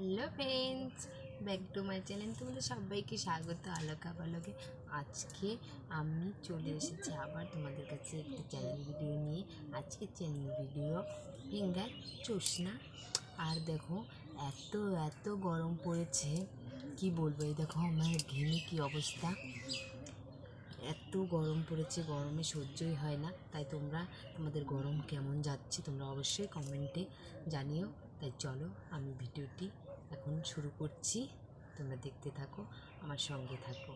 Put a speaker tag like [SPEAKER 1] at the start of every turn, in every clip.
[SPEAKER 1] Hello friends, back to my channel তোমাদের সবাইকে স্বাগত আলোকা পালকে আজকে আমি চলে এসেছি আবার তোমাদের কাছে একটি চ্যানেল ভিডিও নিয়ে। আজকে চ্যানেল ভিডিও ফিঙ্গার চোষনা। আর দেখো, এত এত গরম পড়েছে। কি বলব, এই দেখো আমার ঘেমে কি অবস্থা? এত গরম পড়েছে, গরমে সহ্যই হয় না। তাই তোমরা, তোমাদের গরম কেমন যাচ্ছে তোমরা অবশ্যই কমেন্টে জানিও। তাই চলো, আমি ভিডিওটি এখন শুরু করছি। তোমরা দেখতে থাকো, আমার সঙ্গে থাকো।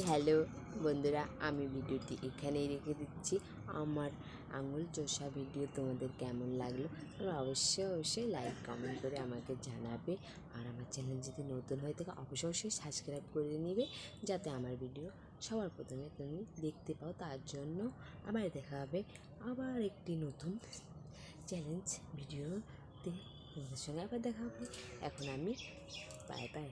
[SPEAKER 1] হ্যালো বন্ধুরা, আমি ভিডিওটি এখানেই রেখে দিচ্ছি। আমার আঙুল চোষা ভিডিও তোমাদের কেমন লাগল? তোমরা অবশ্যই অবশ্যই লাইক কমেন্ট করে আমাকে জানাবে। আর আমার চ্যানেল যদি নতুন হয়ে থাকে, অবশ্যই অবশ্যই সাবস্ক্রাইব করে নেবে, যাতে আমার ভিডিও সবার প্রথমে তুমি দেখতে পাও। তার জন্য আবার দেখা হবে আবার একটি নতুন চ্যালেঞ্জ ভিডিওতে তোমাদের সঙ্গে আবার দেখা হবে। এখন আমি বাই বাই